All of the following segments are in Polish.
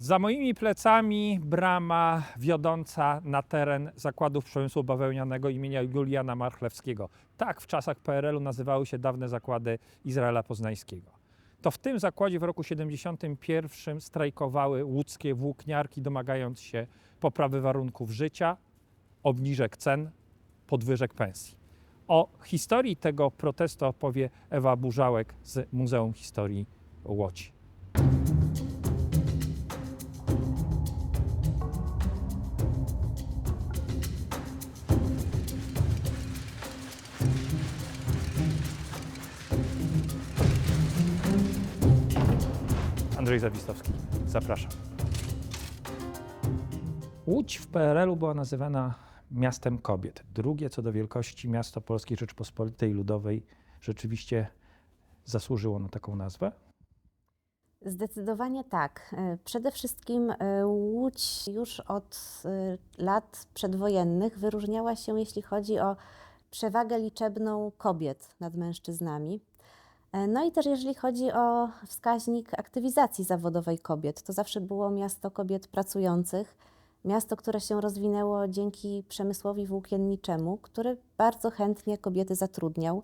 Za moimi plecami brama wiodąca na teren zakładów przemysłu bawełnianego imienia Juliana Marchlewskiego. Tak w czasach PRL-u nazywały się dawne zakłady Izraela Poznańskiego. To w tym zakładzie w roku 71 strajkowały łódzkie włókniarki, domagając się poprawy warunków życia, obniżek cen, podwyżek pensji. O historii tego protestu opowie Ewa Burzałek z Muzeum Historii Łodzi. Andrzej Zawistowski, zapraszam. Łódź w PRL-u była nazywana miastem kobiet. Drugie co do wielkości miasto Polskiej Rzeczypospolitej Ludowej rzeczywiście zasłużyło na taką nazwę. Zdecydowanie tak. E, Przede wszystkim e, Łódź już od e, lat przedwojennych wyróżniała się, jeśli chodzi o przewagę liczebną kobiet nad mężczyznami. E, No i też jeżeli chodzi o wskaźnik aktywizacji zawodowej kobiet, to zawsze było miasto kobiet pracujących, miasto, które się rozwinęło dzięki przemysłowi włókienniczemu, który bardzo chętnie kobiety zatrudniał.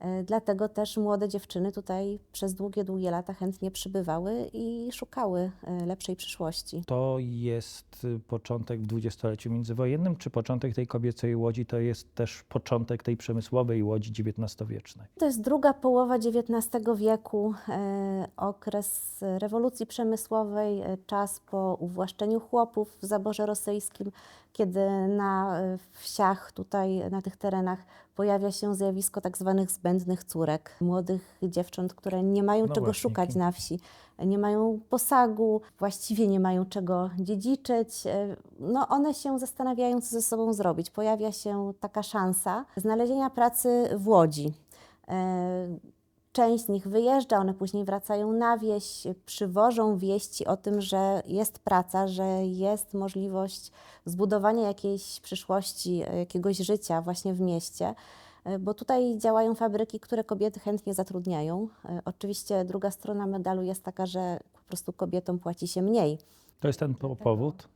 E, Dlatego też młode dziewczyny tutaj przez długie, długie lata chętnie przybywały i szukały e, lepszej przyszłości. To jest y, początek w dwudziestoleciu międzywojennym, czy początek tej kobiecej łodzi to jest też początek tej przemysłowej łodzi XIX-wiecznej? To jest druga połowa XIX wieku, e, okres rewolucji przemysłowej, czas po uwłaszczeniu chłopów w zaborze rosyjskim, kiedy na e, wsiach tutaj, na tych terenach pojawia się zjawisko tak zwanych zbędnych córek, młodych dziewcząt, które nie mają No czego właśnie, szukać na wsi, nie mają posagu, właściwie nie mają czego dziedziczyć. E, No one się zastanawiają, co ze sobą zrobić. Pojawia się taka szansa znalezienia pracy w Łodzi. Część z nich wyjeżdża, one później wracają na wieś, przywożą wieści o tym, że jest praca, że jest możliwość zbudowania jakiejś przyszłości, e, jakiegoś życia właśnie w mieście. E, Bo tutaj działają fabryki, które kobiety chętnie zatrudniają. E, Oczywiście druga strona medalu jest taka, że po prostu kobietom płaci się mniej. To jest ten po- powód?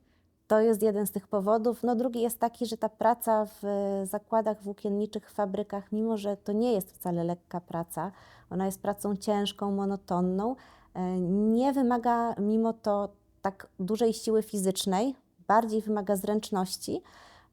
To jest jeden z tych powodów. No drugi jest taki, że ta praca w e, zakładach włókienniczych, w fabrykach, mimo że to nie jest wcale lekka praca, ona jest pracą ciężką, monotonną, e, nie wymaga mimo to tak dużej siły fizycznej, bardziej wymaga zręczności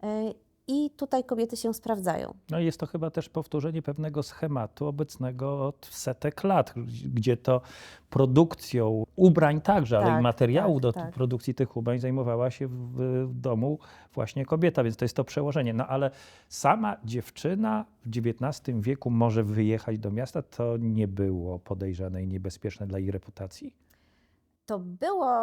e, i tutaj kobiety się sprawdzają. No jest to chyba też powtórzenie pewnego schematu obecnego od setek lat, gdzie to produkcją ubrań także, ale i Tak, materiału tak, do tak. produkcji tych ubrań zajmowała się w, w domu właśnie kobieta, więc to jest to przełożenie. No ale sama dziewczyna w XIX wieku może wyjechać do miasta, to nie było podejrzane i niebezpieczne dla jej reputacji. To było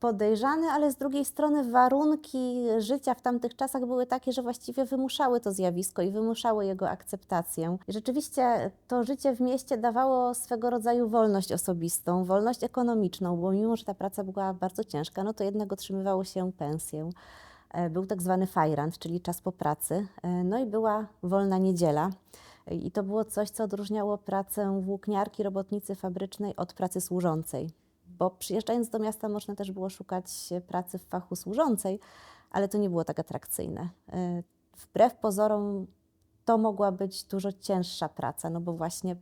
podejrzane, ale z drugiej strony warunki życia w tamtych czasach były takie, że właściwie wymuszały to zjawisko i wymuszały jego akceptację. I rzeczywiście to życie w mieście dawało swego rodzaju wolność osobistą, wolność ekonomiczną, bo mimo, że ta praca była bardzo ciężka, no to jednak otrzymywało się pensję. E, Był tak zwany fajrant, czyli czas po pracy, E, no i była wolna niedziela. I to było coś, co odróżniało pracę włókniarki, robotnicy fabrycznej od pracy służącej bo przyjeżdżając do miasta można też było szukać pracy w fachu służącej, ale to nie było tak atrakcyjne. Y, Wbrew pozorom to mogła być dużo cięższa praca, no bo właśnie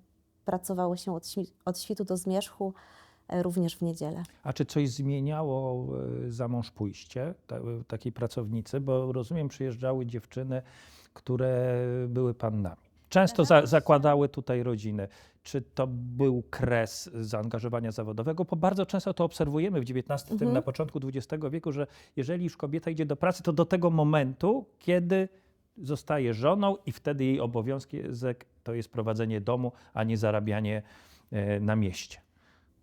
pracowało się od, od świtu do zmierzchu, y, również w niedzielę. A czy coś zmieniało e, za mąż pójście ta, takiej pracownicy? Bo rozumiem, przyjeżdżały dziewczyny, które były pannami. Często za, zakładały tutaj rodziny. Czy to był kres zaangażowania zawodowego? Bo bardzo często to obserwujemy w XIX, Mhm. na początku XX wieku, że jeżeli już kobieta idzie do pracy, to do tego momentu, kiedy zostaje żoną i wtedy jej obowiązkiem to jest prowadzenie domu, a nie zarabianie e, na mieście.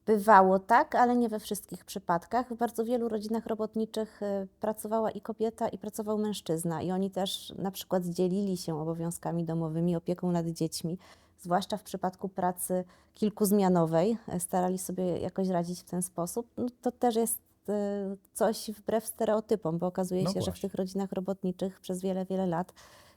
Bywało tak, ale nie we wszystkich przypadkach. W bardzo wielu rodzinach robotniczych y, pracowała i kobieta, i pracował mężczyzna, i oni też na przykład dzielili się obowiązkami domowymi, opieką nad dziećmi, zwłaszcza w przypadku pracy kilkuzmianowej, y, starali sobie jakoś radzić w ten sposób. No, to też jest y, coś wbrew stereotypom, bo okazuje No się, że w właśnie. tych rodzinach robotniczych przez wiele, wiele lat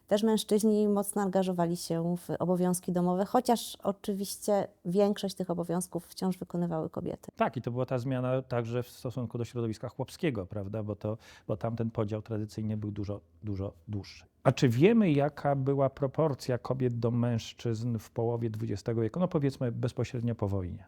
też mężczyźni mocno angażowali się w obowiązki domowe, chociaż oczywiście większość tych obowiązków wciąż wykonywały kobiety. Tak, i to była ta zmiana także w stosunku do środowiska chłopskiego, prawda? Bo, to, bo tam ten podział tradycyjnie był dużo, dużo dłuższy. A czy wiemy, jaka była proporcja kobiet do mężczyzn w połowie XX wieku? No powiedzmy bezpośrednio po wojnie.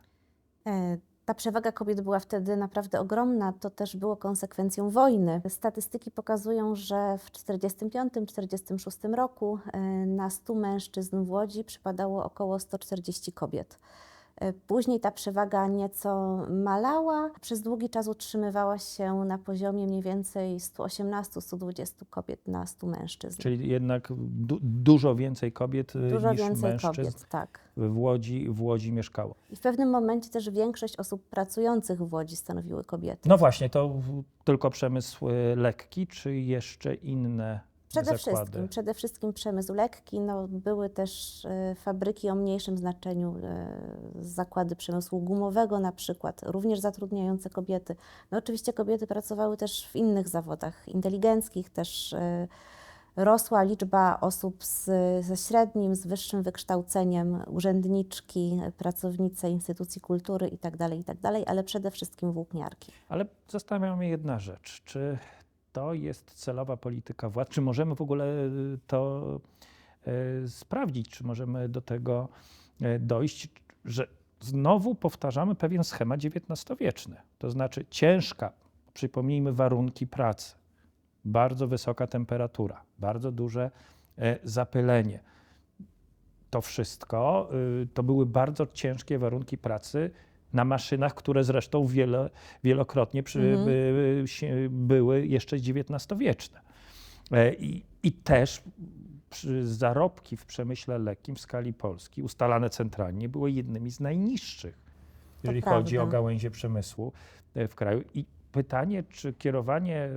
E, Ta przewaga kobiet była wtedy naprawdę ogromna. To też było konsekwencją wojny. Statystyki pokazują, że w 1945-1946 roku e, na 100 mężczyzn w Łodzi przypadało około 140 kobiet. E, Później ta przewaga nieco malała. Przez długi czas utrzymywała się na poziomie mniej więcej 118-120 kobiet na 100 mężczyzn. Czyli jednak du dużo więcej kobiet y, Dużo niż więcej mężczyzn kobiet, tak. w Łodzi, w Łodzi mieszkało. I w pewnym momencie też większość osób pracujących w Łodzi stanowiły kobiety. No właśnie, to tylko przemysł y, lekki, czy jeszcze inne Przede zakłady? wszystkim, przede wszystkim przemysł lekki. No, były też e, fabryki o mniejszym znaczeniu, e, zakłady przemysłu gumowego na przykład, również zatrudniające kobiety. No, oczywiście kobiety pracowały też w innych zawodach inteligenckich, też e, rosła liczba osób z, ze średnim, z wyższym wykształceniem, urzędniczki, pracownice instytucji kultury itd., itd., ale przede wszystkim włókniarki. Ale zastanawia mnie jedna rzecz. Czy to jest celowa polityka władz? Czy możemy w ogóle y, to y, sprawdzić? Czy możemy do tego y, dojść, że znowu powtarzamy pewien schemat XIX-wieczny? To znaczy ciężka, przypomnijmy, warunki pracy, bardzo wysoka temperatura, bardzo duże zapylenie. To wszystko to były bardzo ciężkie warunki pracy na maszynach, które zresztą wiele, wielokrotnie przy, Mhm. by, się, były jeszcze XIX-wieczne. E, I, I też zarobki w przemyśle lekkim w skali Polski, ustalane centralnie, były jednymi z najniższych, jeżeli chodzi o gałęzie przemysłu e, w kraju. I pytanie, czy kierowanie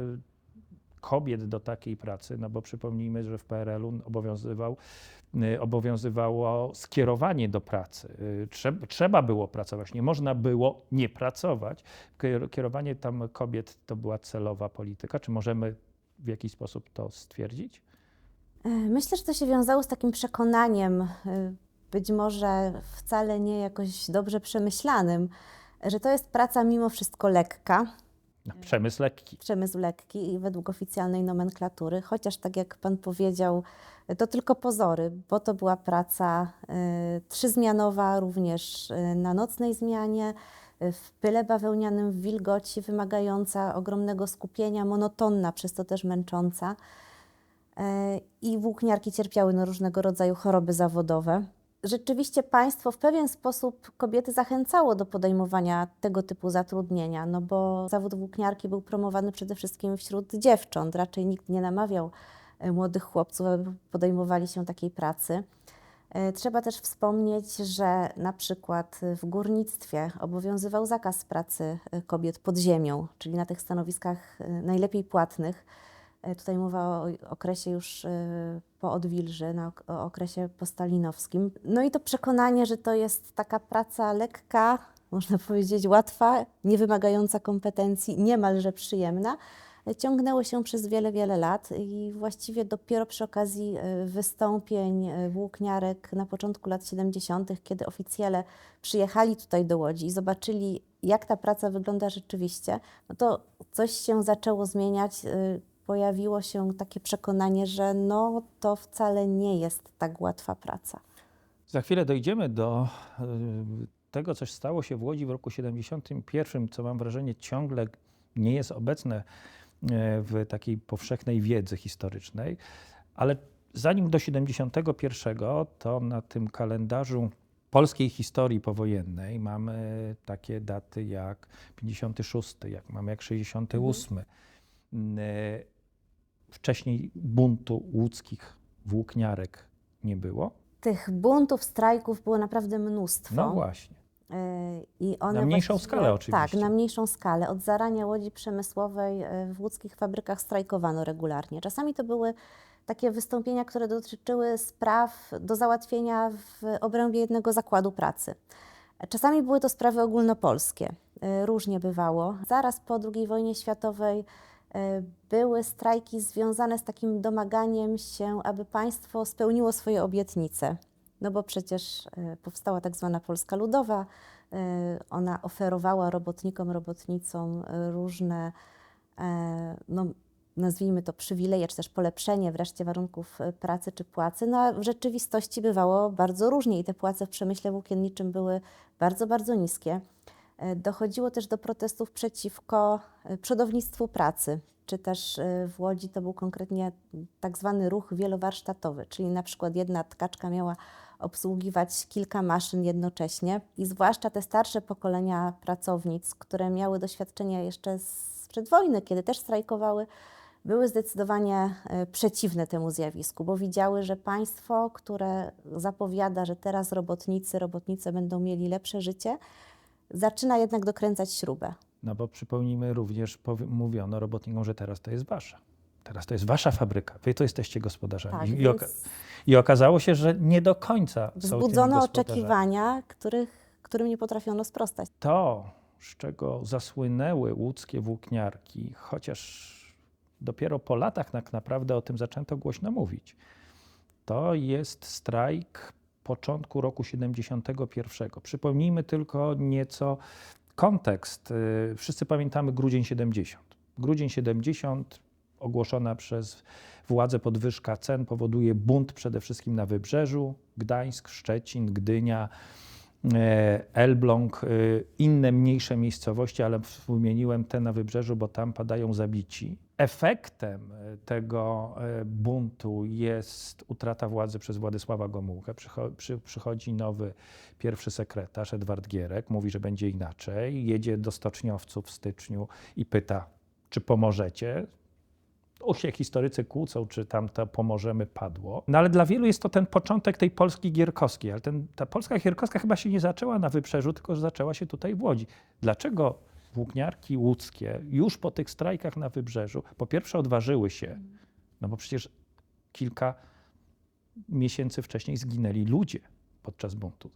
kobiet do takiej pracy, no bo przypomnijmy, że w PRL-u obowiązywał, y, obowiązywało skierowanie do pracy. Y, Trzeba, trzeba było pracować, nie można było nie pracować. Kier- Kierowanie tam kobiet to była celowa polityka. Czy możemy w jakiś sposób to stwierdzić? E, Myślę, że to się wiązało z takim przekonaniem, e, być może wcale nie jakoś dobrze przemyślanym, że to jest praca mimo wszystko lekka, Przemysł lekki. przemysł lekki i według oficjalnej nomenklatury, chociaż tak jak Pan powiedział, to tylko pozory, bo to była praca e, trzyzmianowa, również e, na nocnej zmianie, e, w pyle bawełnianym, w wilgoci, wymagająca ogromnego skupienia, monotonna, przez to też męcząca. E, I włókniarki cierpiały na różnego rodzaju choroby zawodowe. Rzeczywiście państwo w pewien sposób kobiety zachęcało do podejmowania tego typu zatrudnienia, no bo zawód włókniarki był promowany przede wszystkim wśród dziewcząt. Raczej nikt nie namawiał e, młodych chłopców, aby podejmowali się takiej pracy. E, Trzeba też wspomnieć, że na przykład w górnictwie obowiązywał zakaz pracy e, kobiet pod ziemią, czyli na tych stanowiskach najlepiej płatnych. E, Tutaj mowa o okresie już e, po odwilży, na o okresie postalinowskim. No i to przekonanie, że to jest taka praca lekka, można powiedzieć łatwa, niewymagająca kompetencji, niemalże przyjemna, e, ciągnęło się przez wiele, wiele lat i właściwie dopiero przy okazji wystąpień włókniarek na początku lat 70., kiedy oficjele przyjechali tutaj do Łodzi i zobaczyli, jak ta praca wygląda rzeczywiście, no to coś się zaczęło zmieniać. Y, Pojawiło się takie przekonanie, że no to wcale nie jest tak łatwa praca. Za chwilę dojdziemy do y, tego, co stało się w Łodzi w roku 71, co mam wrażenie ciągle nie jest obecne e, w takiej powszechnej wiedzy historycznej, ale zanim do 71, to na tym kalendarzu polskiej historii powojennej mamy takie daty jak 56, jak mamy jak 68. Mm, e, Wcześniej buntu łódzkich włókniarek nie było. Tych buntów, strajków było naprawdę mnóstwo. No właśnie. Y, I one Na mniejszą skalę oczywiście. Tak, na mniejszą skalę. Od zarania łodzi przemysłowej y, w łódzkich fabrykach strajkowano regularnie. Czasami to były takie wystąpienia, które dotyczyły spraw do załatwienia w obrębie jednego zakładu pracy. Czasami były to sprawy ogólnopolskie. Y, Różnie bywało. Zaraz po II wojnie światowej były strajki związane z takim domaganiem się, aby państwo spełniło swoje obietnice. No bo przecież e, powstała tak zwana Polska Ludowa. e, Ona oferowała robotnikom, robotnicom e, różne, e, no, nazwijmy to przywileje, czy też polepszenie wreszcie warunków e, pracy czy płacy. No a w rzeczywistości bywało bardzo różnie i te płace w przemyśle włókienniczym były bardzo, bardzo niskie. E, Dochodziło też do protestów przeciwko e, przodownictwu pracy, czy też e, w Łodzi to był konkretnie tak zwany ruch wielowarsztatowy, czyli na przykład jedna tkaczka miała obsługiwać kilka maszyn jednocześnie i zwłaszcza te starsze pokolenia pracownic, które miały doświadczenia jeszcze sprzed wojny, kiedy też strajkowały, były zdecydowanie przeciwne temu zjawisku, bo widziały, że państwo, które zapowiada, że teraz robotnicy, robotnice będą mieli lepsze życie, zaczyna jednak dokręcać śrubę. No bo przypomnijmy również, mówiono robotnikom, że teraz to jest wasza. Teraz to jest wasza fabryka. Wy to jesteście gospodarzami. Tak, I, oka- I okazało się, że nie do końca wzbudzono oczekiwania, których, którym nie potrafiono sprostać. To, z czego zasłynęły łódzkie włókniarki, chociaż dopiero po latach tak naprawdę o tym zaczęto głośno mówić, to jest strajk początku roku 71. Przypomnijmy tylko nieco kontekst. Y, Wszyscy pamiętamy grudzień 70. Grudzień 70 ogłoszona przez władze podwyżka cen powoduje bunt przede wszystkim na wybrzeżu, Gdańsk, Szczecin, Gdynia, Elbląg, e, inne mniejsze miejscowości, ale wymieniłem te na wybrzeżu, bo tam padają zabici. Efektem e, tego e, buntu jest utrata władzy przez Władysława Gomułkę. Przycho- przy- Przychodzi nowy pierwszy sekretarz, Edward Gierek, mówi, że będzie inaczej. Jedzie do stoczniowców w styczniu i pyta, czy pomożecie. Tu się historycy kłócą, czy tam to pomożemy padło. No ale dla wielu jest to ten początek tej Polski gierkowskiej. Ale ten, ta Polska gierkowska chyba się nie zaczęła na Wybrzeżu, tylko że zaczęła się tutaj w Łodzi. Dlaczego włókniarki łódzkie już po tych strajkach na Wybrzeżu po pierwsze odważyły się, no bo przecież kilka miesięcy wcześniej zginęli ludzie podczas buntu.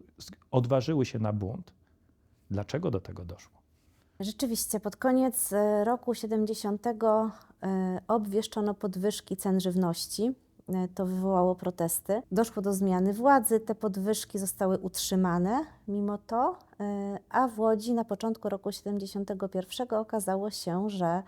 Odważyły się na bunt. Dlaczego do tego doszło? Rzeczywiście, pod koniec e, roku 70 e, obwieszczono podwyżki cen żywności. E, To wywołało protesty. Doszło do zmiany władzy, te podwyżki zostały utrzymane mimo to, a w Łodzi na początku roku 71 okazało się, że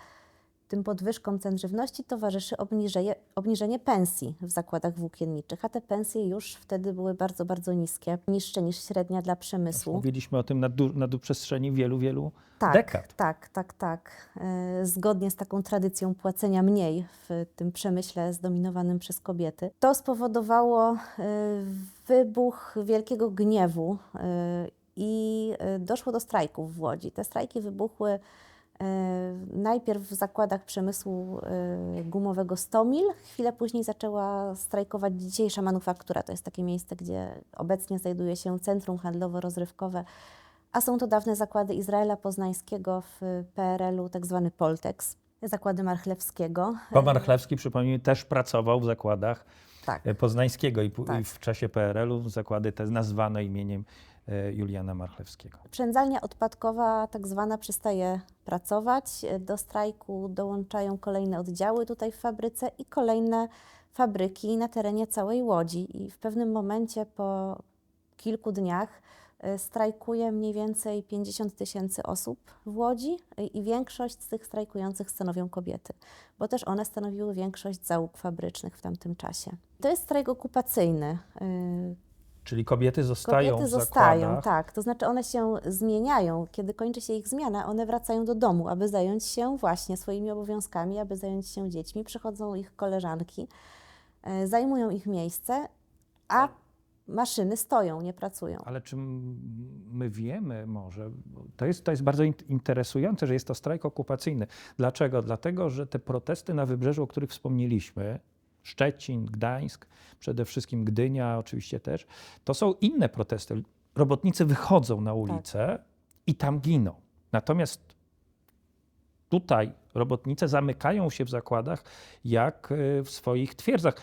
tym podwyżkom cen żywności towarzyszy obniżenie, obniżenie pensji w zakładach włókienniczych, a te pensje już wtedy były bardzo, bardzo niskie, niższe niż średnia dla przemysłu. Mówiliśmy o tym na, du- na przestrzeni wielu, wielu Tak, dekad. tak, tak, tak. E, Zgodnie z taką tradycją płacenia mniej w tym przemyśle zdominowanym przez kobiety. To spowodowało e, wybuch wielkiego gniewu e, i doszło do strajków w Łodzi. Te strajki wybuchły najpierw w zakładach przemysłu e, gumowego Stomil. Chwilę później zaczęła strajkować dzisiejsza manufaktura. To jest takie miejsce, gdzie obecnie znajduje się centrum handlowo-rozrywkowe a są to dawne zakłady Izraela Poznańskiego w PRL-u, tak zwany Poltex, zakłady Marchlewskiego. Pomar Chlewski, przypomnijmy, też pracował w zakładach Tak. e, Poznańskiego i, Tak. i w czasie PRL-u zakłady te nazwane imieniem e, Juliana Marchlewskiego. Przędzalnia odpadkowa tak zwana przestaje pracować. Do strajku dołączają kolejne oddziały tutaj w fabryce i kolejne fabryki na terenie całej Łodzi. I w pewnym momencie po kilku dniach y, strajkuje mniej więcej 50 tysięcy osób w Łodzi i większość z tych strajkujących stanowią kobiety, bo też one stanowiły większość załóg fabrycznych w tamtym czasie. To jest strajk okupacyjny. Czyli kobiety zostają Kobiety zostają, zakładach. tak. To znaczy one się zmieniają. Kiedy kończy się ich zmiana, one wracają do domu, aby zająć się właśnie swoimi obowiązkami, aby zająć się dziećmi. Przychodzą ich koleżanki, e, zajmują ich miejsce, a maszyny stoją, nie pracują. Ale czy my wiemy może, to jest, to jest bardzo in- interesujące, że jest to strajk okupacyjny. Dlaczego? Dlatego, że te protesty na wybrzeżu, o których wspomnieliśmy, Szczecin, Gdańsk, przede wszystkim Gdynia oczywiście też, to są inne protesty. Robotnicy wychodzą na ulicę i tam giną. Natomiast tutaj robotnice zamykają się w zakładach jak y, w swoich twierdzach.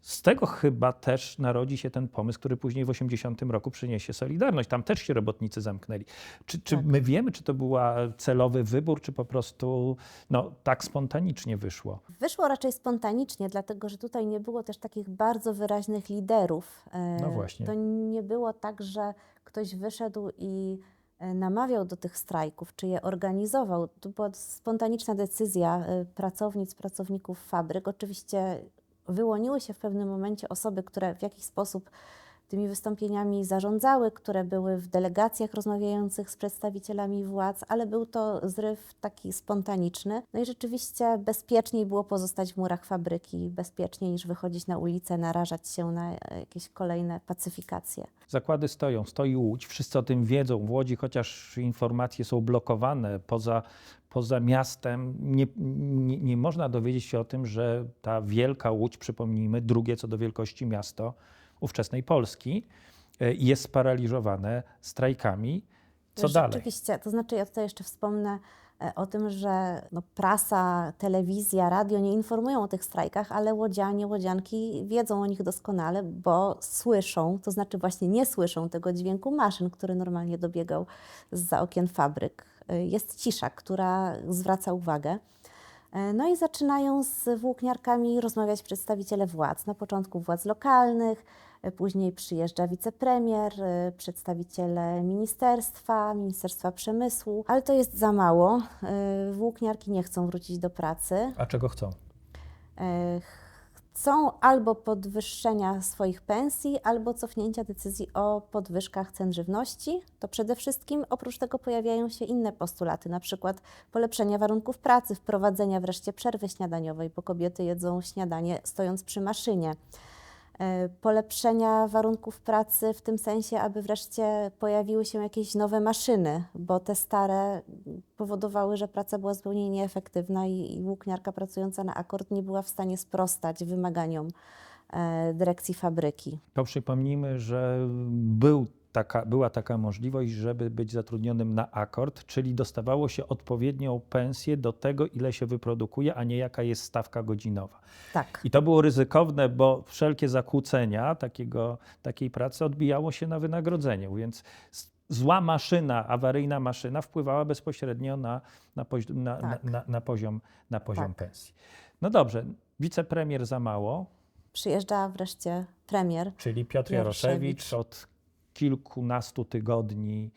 Z tego chyba też narodzi się ten pomysł, który później w 80 roku przyniesie Solidarność. Tam też się robotnicy zamknęli. Czy, czy Tak. my wiemy, czy to był celowy wybór, czy po prostu no, tak spontanicznie wyszło? Wyszło raczej spontanicznie, dlatego że tutaj nie było też takich bardzo wyraźnych liderów. E, No właśnie. To nie było tak, że ktoś wyszedł i e, namawiał do tych strajków, czy je organizował. To była spontaniczna decyzja e, pracownic, pracowników fabryk. Oczywiście wyłoniły się w pewnym momencie osoby, które w jakiś sposób tymi wystąpieniami zarządzały, które były w delegacjach rozmawiających z przedstawicielami władz, ale był to zryw taki spontaniczny. No i rzeczywiście bezpieczniej było pozostać w murach fabryki, bezpieczniej niż wychodzić na ulicę, narażać się na jakieś kolejne pacyfikacje. Zakłady stoją, stoi Łódź, wszyscy o tym wiedzą. W Łodzi, chociaż informacje są blokowane poza, poza miastem, nie, nie, nie można dowiedzieć się o tym, że ta wielka Łódź, przypomnijmy, drugie co do wielkości miasto ówczesnej Polski, e, jest sparaliżowane strajkami. Co dalej? Rzeczywiście, to znaczy ja tutaj jeszcze wspomnę e, o tym, że no, prasa, telewizja, radio nie informują o tych strajkach, ale łodzianie, łodzianki wiedzą o nich doskonale, bo słyszą, to znaczy właśnie nie słyszą tego dźwięku maszyn, który normalnie dobiegał za okien fabryk. E, Jest cisza, która zwraca uwagę. No i zaczynają z włókniarkami rozmawiać przedstawiciele władz. Na początku władz lokalnych, później przyjeżdża wicepremier, e, przedstawiciele ministerstwa, Ministerstwa Przemysłu, ale to jest za mało. E, Włókniarki nie chcą wrócić do pracy. A czego chcą? E, Chcą albo podwyższenia swoich pensji, albo cofnięcia decyzji o podwyżkach cen żywności. To przede wszystkim oprócz tego pojawiają się inne postulaty, na przykład polepszenia warunków pracy, wprowadzenia wreszcie przerwy śniadaniowej, bo kobiety jedzą śniadanie stojąc przy maszynie. E, Polepszenia warunków pracy w tym sensie, aby wreszcie pojawiły się jakieś nowe maszyny, bo te stare powodowały, że praca była zupełnie nieefektywna i, i włókniarka pracująca na akord nie była w stanie sprostać wymaganiom e, dyrekcji fabryki. To przypomnijmy, że był taka, była taka możliwość, żeby być zatrudnionym na akord, czyli dostawało się odpowiednią pensję do tego, ile się wyprodukuje, a nie jaka jest stawka godzinowa. Tak. I to było ryzykowne, bo wszelkie zakłócenia takiego, takiej pracy odbijało się na wynagrodzeniu, więc zła maszyna, awaryjna maszyna wpływała bezpośrednio na, na, pozi- na, Tak. na, na poziom, na poziom Tak. pensji. No dobrze, wicepremier za mało, Przyjeżdża wreszcie premier. czyli Piotr Jaroszewicz. Jaroszewicz od kilkunastu tygodni,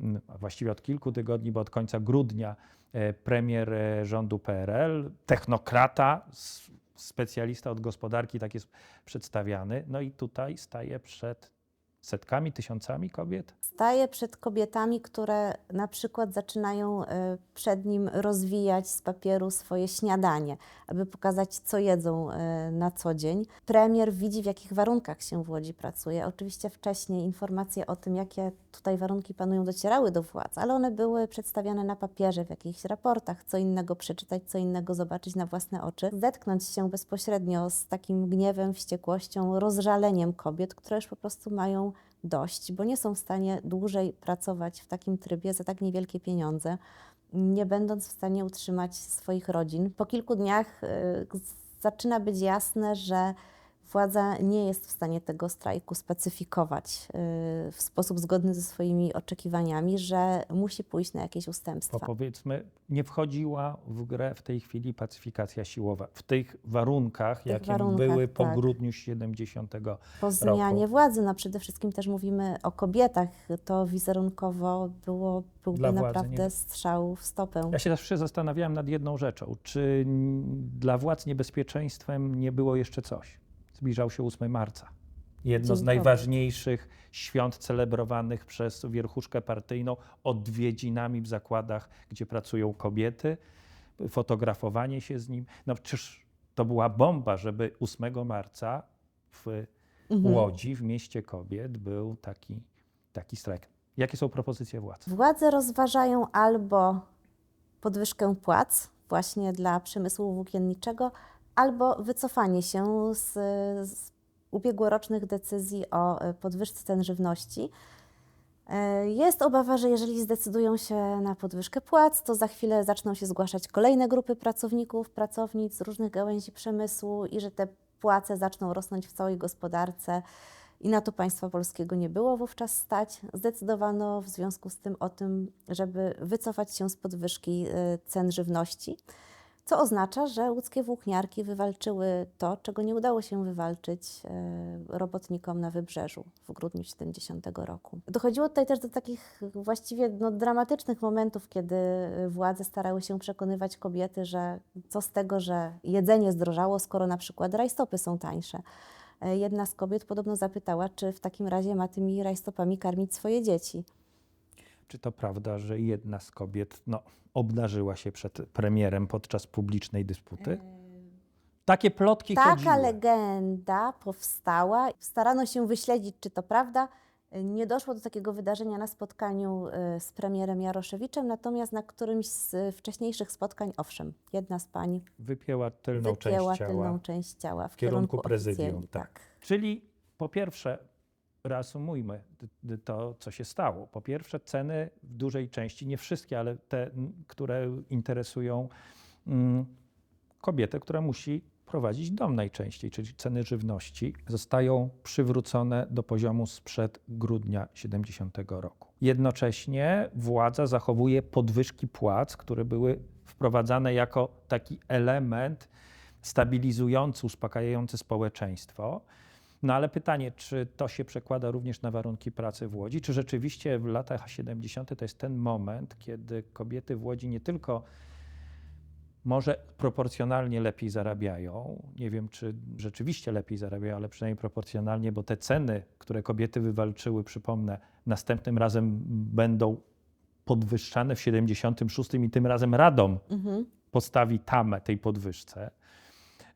mm, właściwie od kilku tygodni, bo od końca grudnia e, premier e, rządu PRL, technokrata, specjalista od gospodarki, tak jest przedstawiany. No i tutaj staje przed setkami, tysiącami kobiet. Staje przed kobietami, które na przykład zaczynają e, przed nim rozwijać z papieru swoje śniadanie, aby pokazać, co jedzą e, na co dzień. Premier widzi, w jakich warunkach się w Łodzi pracuje. Oczywiście wcześniej informacje o tym, jakie tutaj warunki panują, docierały do władz, ale one były przedstawiane na papierze, w jakichś raportach, co innego przeczytać, co innego zobaczyć na własne oczy. Zetknąć się bezpośrednio z takim gniewem, wściekłością, rozżaleniem kobiet, które już po prostu mają dość, bo nie są w stanie dłużej pracować w takim trybie za tak niewielkie pieniądze, nie będąc w stanie utrzymać swoich rodzin. Po kilku dniach y, zaczyna być jasne, że władza nie jest w stanie tego strajku specyfikować y, w sposób zgodny ze swoimi oczekiwaniami, że musi pójść na jakieś ustępstwa. powiedzmy, nie wchodziła w grę w tej chwili pacyfikacja siłowa. W tych warunkach, tych jakie warunkach, były po tak. grudniu 70 Po zmianie władzy, no przede wszystkim też mówimy o kobietach, to wizerunkowo było, byłby Dla naprawdę nie- strzał w stopę. Ja się zawsze zastanawiałem nad jedną rzeczą. Czy dla władz niebezpieczeństwem nie było jeszcze coś? Zbliżał się 8 marca. Jedno z najważniejszych świąt celebrowanych przez wierchuszkę partyjną, odwiedzinami w zakładach, gdzie pracują kobiety, fotografowanie się z nim. No przecież to była bomba, żeby 8 marca w Mhm. Łodzi, w mieście kobiet, był taki, taki strajk. Jakie są propozycje władz? Władze rozważają albo podwyżkę płac właśnie dla przemysłu włókienniczego, albo wycofanie się z, z ubiegłorocznych decyzji o e, podwyżce cen żywności. E, Jest obawa, że jeżeli zdecydują się na podwyżkę płac, to za chwilę zaczną się zgłaszać kolejne grupy pracowników, pracownic z różnych gałęzi przemysłu i że te płace zaczną rosnąć w całej gospodarce i na to państwa polskiego nie było wówczas stać. Zdecydowano w związku z tym o tym, żeby wycofać się z podwyżki y, cen żywności, co oznacza, że łódzkie włókniarki wywalczyły to, czego nie udało się wywalczyć y, robotnikom na wybrzeżu w grudniu 70 roku. Dochodziło tutaj też do takich właściwie no, dramatycznych momentów, kiedy władze starały się przekonywać kobiety, że co z tego, że jedzenie zdrożało, skoro na przykład rajstopy są tańsze. E, Jedna z kobiet podobno zapytała, czy w takim razie ma tymi rajstopami karmić swoje dzieci. Czy to prawda, że jedna z kobiet no, obnażyła się przed premierem podczas publicznej dysputy? Takie plotki Taka chodziły. legenda powstała. Starano się wyśledzić, czy to prawda. Nie doszło do takiego wydarzenia na spotkaniu e, z premierem Jaroszewiczem, natomiast na którymś z wcześniejszych spotkań, owszem, jedna z pań Wypięła tylną wypięła część ciała. tylną część ciała w, kierunku kierunku, prezydium, tak. tak. Czyli po pierwsze, reasumujmy to, co się stało. Po pierwsze, ceny w dużej części, nie wszystkie, ale te, które interesują mm, kobietę, która musi prowadzić dom najczęściej, czyli ceny żywności, zostają przywrócone do poziomu sprzed grudnia 70 roku. Jednocześnie władza zachowuje podwyżki płac, które były wprowadzane jako taki element stabilizujący, uspokajający społeczeństwo. No ale pytanie, czy to się przekłada również na warunki pracy w Łodzi? Czy rzeczywiście w latach 70. to jest ten moment, kiedy kobiety w Łodzi nie tylko może proporcjonalnie lepiej zarabiają, nie wiem czy rzeczywiście lepiej zarabiają, ale przynajmniej proporcjonalnie, bo te ceny, które kobiety wywalczyły, przypomnę, następnym razem będą podwyższane w 76 i tym razem Radom Mhm. postawi tamę tej podwyżce.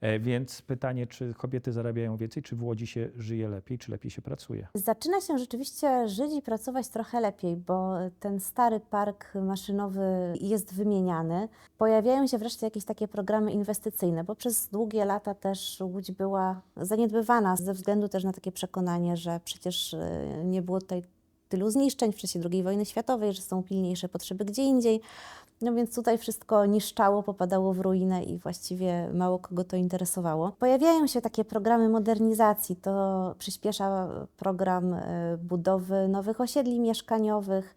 E, Więc pytanie, czy kobiety zarabiają więcej, czy w Łodzi się żyje lepiej, czy lepiej się pracuje? Zaczyna się rzeczywiście żyć i pracować trochę lepiej, bo ten stary park maszynowy jest wymieniany. Pojawiają się wreszcie jakieś takie programy inwestycyjne, bo przez długie lata też Łódź była zaniedbywana ze względu też na takie przekonanie, że przecież e, nie było tutaj tylu zniszczeń w czasie II wojny światowej, że są pilniejsze potrzeby gdzie indziej. No więc tutaj wszystko niszczało, popadało w ruinę i właściwie mało kogo to interesowało. Pojawiają się takie programy modernizacji, to przyspiesza program e, budowy nowych osiedli mieszkaniowych.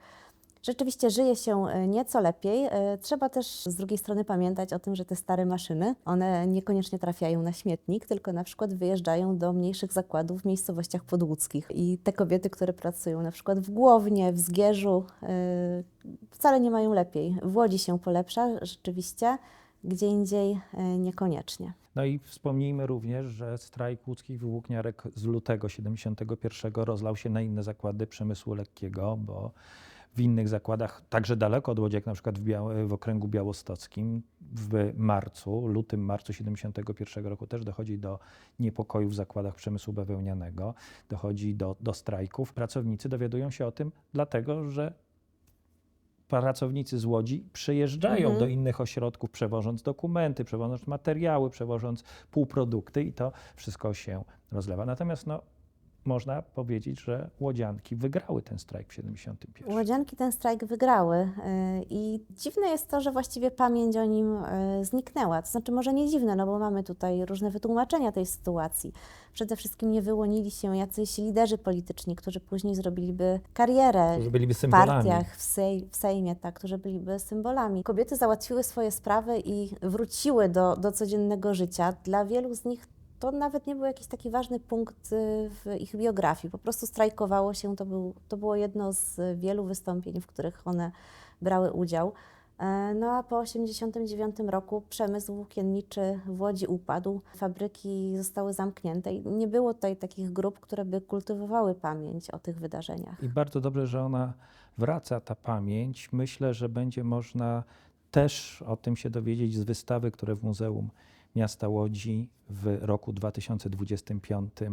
Rzeczywiście żyje się e, nieco lepiej. E, Trzeba też z drugiej strony pamiętać o tym, że te stare maszyny, one niekoniecznie trafiają na śmietnik, tylko na przykład wyjeżdżają do mniejszych zakładów w miejscowościach podłódzkich. I te kobiety, które pracują na przykład w Głownie, w Zgierzu, e, wcale nie mają lepiej. W Łodzi się polepsza rzeczywiście, gdzie indziej niekoniecznie. No i wspomnijmy również, że strajk łódzkich włókniarek z lutego 71 rozlał się na inne zakłady przemysłu lekkiego, bo w innych zakładach, także daleko od Łodzi, jak na przykład w, Biał- w okręgu białostockim, w marcu, lutym, marcu 71 roku też dochodzi do niepokojów w zakładach przemysłu bawełnianego, dochodzi do, do strajków. Pracownicy dowiadują się o tym dlatego, że pracownicy z Łodzi przyjeżdżają Mhm. do innych ośrodków, przewożąc dokumenty, przewożąc materiały, przewożąc półprodukty i to wszystko się rozlewa. Natomiast no, można powiedzieć, że łodzianki wygrały ten strajk w 71. Łodzianki ten strajk wygrały y, i dziwne jest to, że właściwie pamięć o nim y, zniknęła. To znaczy może nie dziwne, no bo mamy tutaj różne wytłumaczenia tej sytuacji. Przede wszystkim nie wyłonili się jacyś liderzy polityczni, którzy później zrobiliby karierę Którzy byliby w symbolami. partiach, w, sej, w Sejmie, tak, którzy byliby symbolami. Kobiety załatwiły swoje sprawy i wróciły do, do codziennego życia. Dla wielu z nich to nawet nie był jakiś taki ważny punkt y, w ich biografii. Po prostu strajkowało się, to, był, to było jedno z wielu wystąpień, w których one brały udział. E, No a po 1989 roku przemysł włókienniczy w Łodzi upadł, fabryki zostały zamknięte i nie było tutaj takich grup, które by kultywowały pamięć o tych wydarzeniach. I bardzo dobrze, że ona wraca, ta pamięć. Myślę, że będzie można też o tym się dowiedzieć z wystawy, które w Muzeum Miasta Łodzi w roku 2025 e,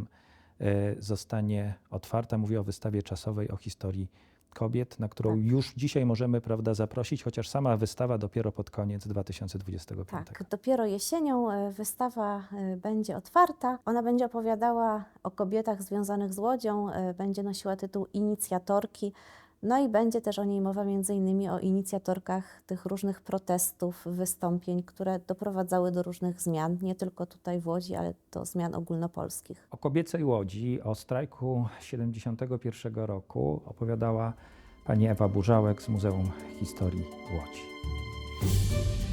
zostanie otwarta. Mówię o wystawie czasowej o historii kobiet, na którą Tak. już dzisiaj możemy prawda, zaprosić, chociaż sama wystawa dopiero pod koniec 2025. Tak, dopiero jesienią e, wystawa e, będzie otwarta. Ona będzie opowiadała o kobietach związanych z Łodzią, będzie nosiła tytuł Inicjatorki. No i będzie też o niej mowa między innymi o inicjatorkach tych różnych protestów, wystąpień, które doprowadzały do różnych zmian, nie tylko tutaj w Łodzi, ale do zmian ogólnopolskich. O kobiecej łodzi, o strajku 71 roku opowiadała pani Ewa Burzałek z Muzeum Historii Łodzi.